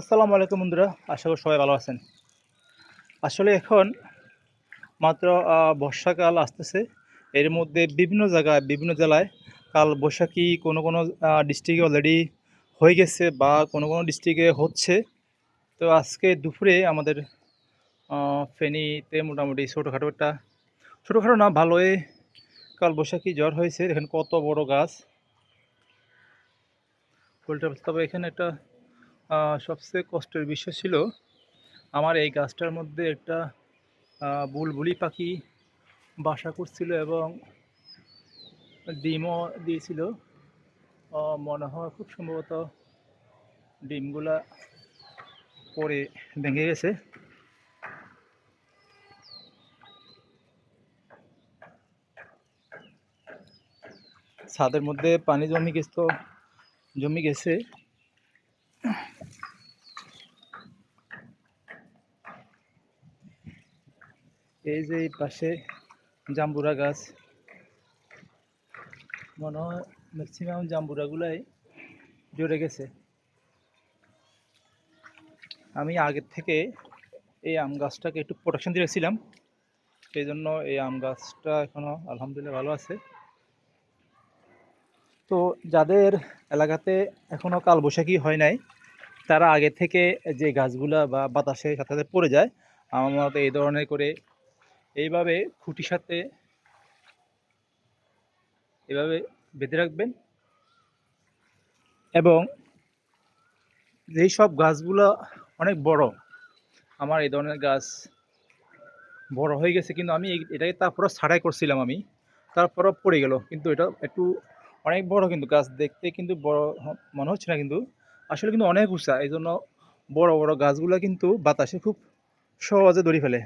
আসসালামু আলাইকুম বন্ধুরা, আশা করি সবাই ভালো আছেন। আসলে এখন মাত্র বর্ষাকাল আসতেছে। এর মধ্যে বিভিন্ন জায়গায়, বিভিন্ন জেলায় কাল বৈশাখী কোনো কোনো ডিস্ট্রিক্টে অলরেডি হয়ে গেছে বা কোনো কোনো ডিস্ট্রিক্টে হচ্ছে। তো আজকে দুপুরে আমাদের ফেনীতে মোটামুটি ছোটোখাটো একটা, ছোটোখাটো না, ভালোই কাল বৈশাখী জ্বর হয়েছে। দেখেন কত বড় গাছ। ফুলটা, তবে এখানে একটা সবচেয়ে কষ্টের বিষয় ছিল আমার এই গাছটার মধ্যে একটা বুলবুলি পাখি বাসা করছিল এবং ডিমও দিয়েছিল। মনে হয় খুব সম্ভবত ডিমগুলা পরে ভেঙে গেছে। ছাদের মধ্যে পানি জমি গেছে তো জমি গেছে। এই যে এই পাশে জাম্বুরা গাছ। মনে হয় ম্যাক্সিমাম জাম্বুরাগুলাই জড়ে গেছে। আমি আগের থেকে এই আম গাছটাকে একটু প্রোটেকশন দিয়ে রেখেছিলাম। সেই জন্য এই আম গাছটা এখনও আলহামদুলিল্লাহ ভালো আছে। তো যাদের এলাকাতে এখনও কালবৈশাখী হয় নাই, তারা আগে থেকে যে গাছগুলা বা বাতাসে সাথে সাথে পড়ে যায়, আমার মতে এই ধরনের করে এইভাবে খুঁটির সাথে এভাবে বেঁধে রাখবেন এবং যেই সব গাছগুলো অনেক বড়, আমার এই ধরনের গাছ বড় হয়ে গেছে, কিন্তু আমি এটাকে তারপরে ছাড়াই করছিলাম আমি, তারপরও পড়ে গেল, কিন্তু এটা একটু অনেক বড় কিন্তু গাছ, দেখতে কিন্তু বড় মনে হচ্ছে না কিন্তু, আসলে কিন্তু অনেক উঁচা এই জন্য বড় বড় গাছগুলো কিন্তু বাতাসে খুব সহজে দড়ি ফেলে।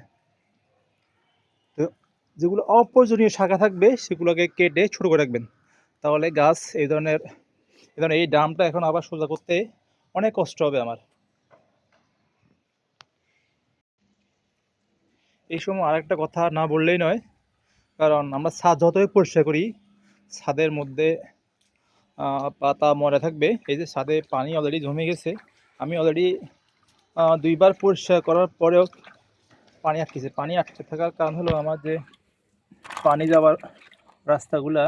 যেগুলো অপ্রয়োজনীয় শাখা থাকবে, সেগুলোকে কেটে ছোটো করে রাখবেন। তাহলে গাছ এই ধরনের এই ধরনের এই ডামটা এখন আবার সোজা করতে অনেক কষ্ট হবে আমার। এই সময় আরেকটা কথা না বললেই নয়, কারণ আমরা ছাদ যতই পরিষ্কার করি, ছাদের মধ্যে পাতা মরে থাকবে। এই যে ছাদে পানি অলরেডি জমে গেছে, আমি অলরেডি দুইবার পরিষ্কার করার পরেও পানি আটকেছে। পানি আটকে থাকার কারণ হলো আমার যে পানি যাওয়ার রাস্তাগুলা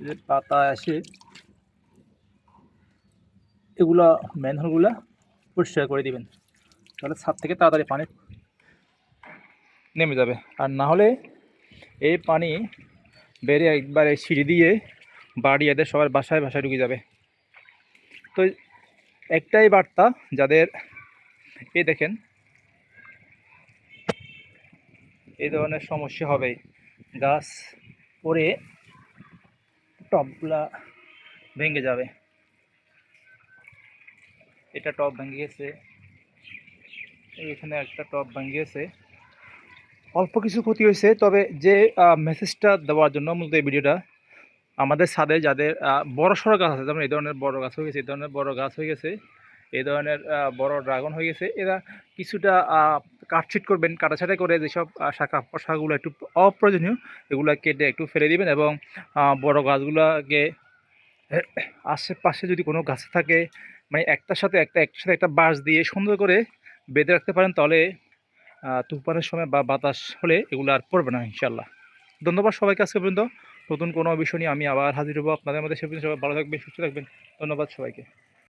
যে পাতা আসে, এগুলা ম্যানহোলগুলা পরিষ্কার করে দিবেন। তাহলে ছাদ থেকে তাড়াতাড়ি পানি নেমে যাবে। আর না হলে এই পানি বেড়ে একবারে সিঁড়ি দিয়ে বাড়ি এদের সবার বাসায় বাসায় ঢুকে যাবে। তো একটাই বার্তা যাদের এ দেখেন এই ধরনের সমস্যা হবে গাছ পরে টবগুলা ভেঙে যাবে। এটা টব ভেঙে গেছে এখানে একটা টব ভেঙে গেছে অল্প কিছু ক্ষতি হয়েছে, তবে যে মেসেজটা দেওয়ার জন্য মূলত এই ভিডিওটা, আমাদের ছাদে যাদের বড় সড়ো গাছ আছে, যেমন এই ধরনের বড় গাছ হয়ে গেছে, এই ধরনের বড় গাছ হয়ে গেছে, এই ধরনের বড় ড্রাগন হয়ে গেছে, এরা কিছুটা কাটছিট করবেন কাটাছাটাই করে যেসব শাখা প্রশাখাগুলো একটু অপ্রয়োজনীয়, এগুলো কেটে একটু ফেলে দিবেন এবং বড় গাছগুলোকে আশেপাশে যদি কোনো গাছ থাকে মানে একটার সাথে একটা, একটার সাথে একটা বাঁশ দিয়ে সুন্দর করে বেঁধে রাখতে পারেন, তাহলে তুফানের সময় বা বাতাস হলে এগুলো আর পড়বে না ইনশাল্লাহ ধন্যবাদ সবাইকে আজকে পর্যন্ত। নতুন কোনো বিষয় নিয়ে আমি আবার হাজির হব আপনাদের মধ্যে। সে সবাই ভালো থাকবেন, সুস্থ থাকবেন। ধন্যবাদ সবাইকে।